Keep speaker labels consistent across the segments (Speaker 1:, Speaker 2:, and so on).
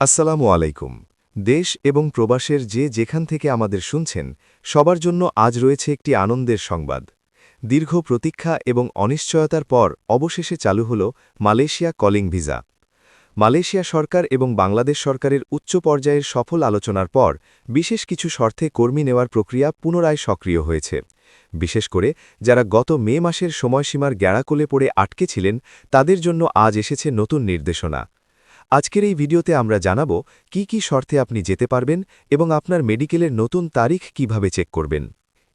Speaker 1: আসসালামু আলাইকুম। দেশ এবং প্রবাসের যে যেখান থেকে আমাদের শুনছেন, সবার জন্য আজ রয়েছে একটি আনন্দের সংবাদ। দীর্ঘ প্রতীক্ষা এবং অনিশ্চয়তার পর অবশেষে চালু হল মালয়েশিয়া কলিং ভিসা। মালয়েশিয়া সরকার এবং বাংলাদেশ সরকারের উচ্চ পর্যায়ের সফল আলোচনার পর বিশেষ কিছু শর্তে কর্মী নেওয়ার প্রক্রিয়া পুনরায় সক্রিয় হয়েছে। বিশেষ করে, যারা গত মে মাসের সময়সীমার গ্যাড়াকোলে পড়ে আটকে ছিলেন, তাদের জন্য আজ এসেছে নতুন নির্দেশনা। আজকের এই ভিডিওতে আমরা জানাব কি কি শর্তে আপনি যেতে পারবেন এবং আপনার মেডিকেলের নতুন তারিখ কীভাবে চেক করবেন।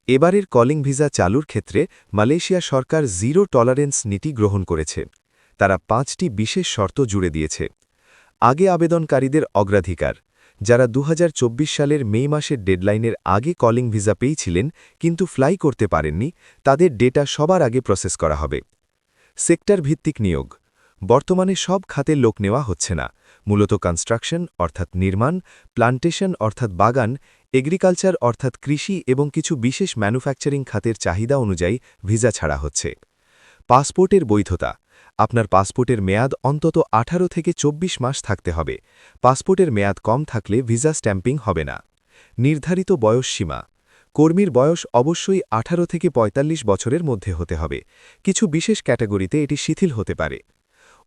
Speaker 1: এবারের কলিং ভিসা চালুর ক্ষেত্রে মালয়েশিয়া সরকার জিরো টলারেন্স নীতি গ্রহণ করেছে। তারা পাঁচটি বিশেষ শর্ত জুড়ে দিয়েছে। আগে আবেদনকারীদের অগ্রাধিকার। যারা দু হাজার চব্বিশ সালের মে মাসের ডেডলাইনের আগে কলিং ভিসা পেয়েছিলেন কিন্তু ফ্লাই করতে পারেননি, তাদের ডেটা সবার আগে প্রসেস করা হবে। সেক্টর ভিত্তিক নিয়োগ। বর্তমানে সব খাতের লোক নেওয়া হচ্ছে না। মূলত কনস্ট্রাকশন অর্থাৎ নির্মাণ, প্লান্টেশন অর্থাৎ বাগান, এগ্রিকালচার অর্থাৎ কৃষি এবং কিছু বিশেষ ম্যানুফ্যাকচারিং খাতের চাহিদা অনুযায়ী ভিসা ছাড়া হচ্ছে। পাসপোর্টের বৈধতা। আপনার পাসপোর্টের মেয়াদ অন্তত ১৮ থেকে ২৪ মাস থাকতে হবে। পাসপোর্টের মেয়াদ কম থাকলে ভিসা স্ট্যাম্পিং হবে না। নির্ধারিত বয়স সীমা। কর্মীর বয়স অবশ্যই ১৮ থেকে ৪৫ বছরের মধ্যে হতে হবে। কিছু বিশেষ ক্যাটাগরিতে এটি শিথিল হতে পারে।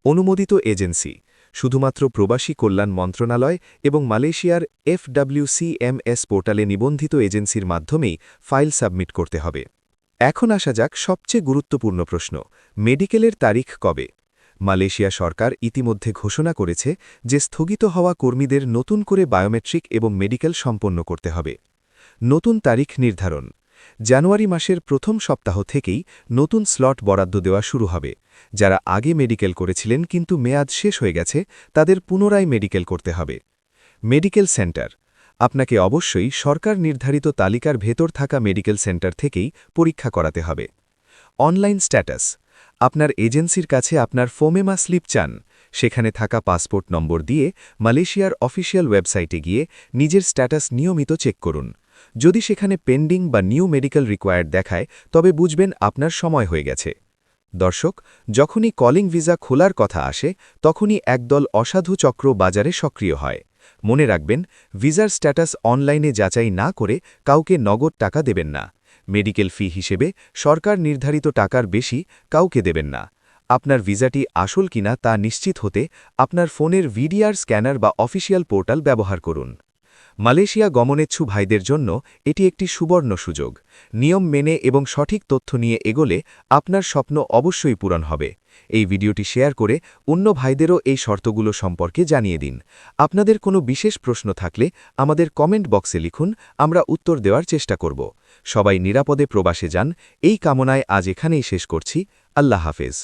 Speaker 1: অনুমোদিত এজেন্সি, শুধুমাত্র প্রবাসী কল্যাণ মন্ত্রণালয় এবং মালয়েশিয়ার এফডব্লিউসিএমএস পোর্টালে নিবন্ধিত এজেন্সির মাধ্যমেই ফাইল সাবমিট করতে হবে। এখন আসা যাক সবচেয়ে গুরুত্বপূর্ণ প্রশ্ন, মেডিকেলের তারিখ কবে? মালয়েশিয়া সরকার ইতিমধ্যে ঘোষণা করেছে যে স্থগিত হওয়া কর্মীদের নতুন করে বায়োমেট্রিক এবং মেডিকেল সম্পন্ন করতে হবে। নতুন তারিখ নির্ধারণ। জানুয়ারি মাসের প্রথম সপ্তাহ থেকেই নতুন স্লট বরাদ্দ দেওয়া শুরু হবে। যারা আগে মেডিকেল করেছিলেন কিন্তু মেয়াদ শেষ হয়ে গেছে, তাদের পুনরায় মেডিকেল করতে হবে। Medical centre. আপনাকে অবশ্যই সরকার নির্ধারিত তালিকার ভেতর থাকা মেডিকেল সেন্টার থেকেই পরীক্ষা করাতে হবে। Online status. আপনার এজেন্সির কাছে আপনার ফোমেমা স্লিপ চান। সেখানে থাকা পাসপোর্ট নম্বর দিয়ে মালয়েশিয়ার অফিসিয়াল ওয়েবসাইটে গিয়ে নিজের স্ট্যাটাস নিয়মিত চেক করুন। যদি সেখানে পেন্ডিং বা নিউ মেডিকেল রিকোয়ার্ড দেখায়, তবে বুঝবেন আপনার সময় হয়ে গেছে। দর্শক, যখনই কলিং ভিসা খোলার কথা আসে, তখনই একদল অসাধু চক্র বাজারে সক্রিয় হয়। মনে রাখবেন, ভিসার স্ট্যাটাস অনলাইনে যাচাই না করে কাউকে নগদ টাকা দেবেন না। মেডিকেল ফি হিসেবে সরকার নির্ধারিত টাকার বেশি কাউকে দেবেন না। আপনার ভিসাটি আসল কিনা তা নিশ্চিত হতে আপনার ফোনের ভিডিআর স্ক্যানার বা অফিসিয়াল পোর্টাল ব্যবহার করুন। মালয়েশিয়া গমনেচ্ছু ভাইদের জন্য এটি একটি সুবর্ণ সুযোগ। নিয়ম মেনে এবং সঠিক তথ্য নিয়ে এগোলে আপনার স্বপ্ন অবশ্যই পূরণ হবে। এই ভিডিওটি শেয়ার করে অন্য ভাইদেরও এই শর্তগুলো সম্পর্কে জানিয়ে দিন। আপনাদের কোনো বিশেষ প্রশ্ন থাকলে আমাদের কমেন্ট বক্সে লিখুন, আমরা উত্তর দেওয়ার চেষ্টা করব। সবাই নিরাপদে প্রবাসে যান। এই কামনায় আজ এখানেই শেষ করছি। আল্লাহ হাফেজ।